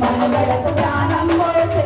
మనవడకు దానం పోసే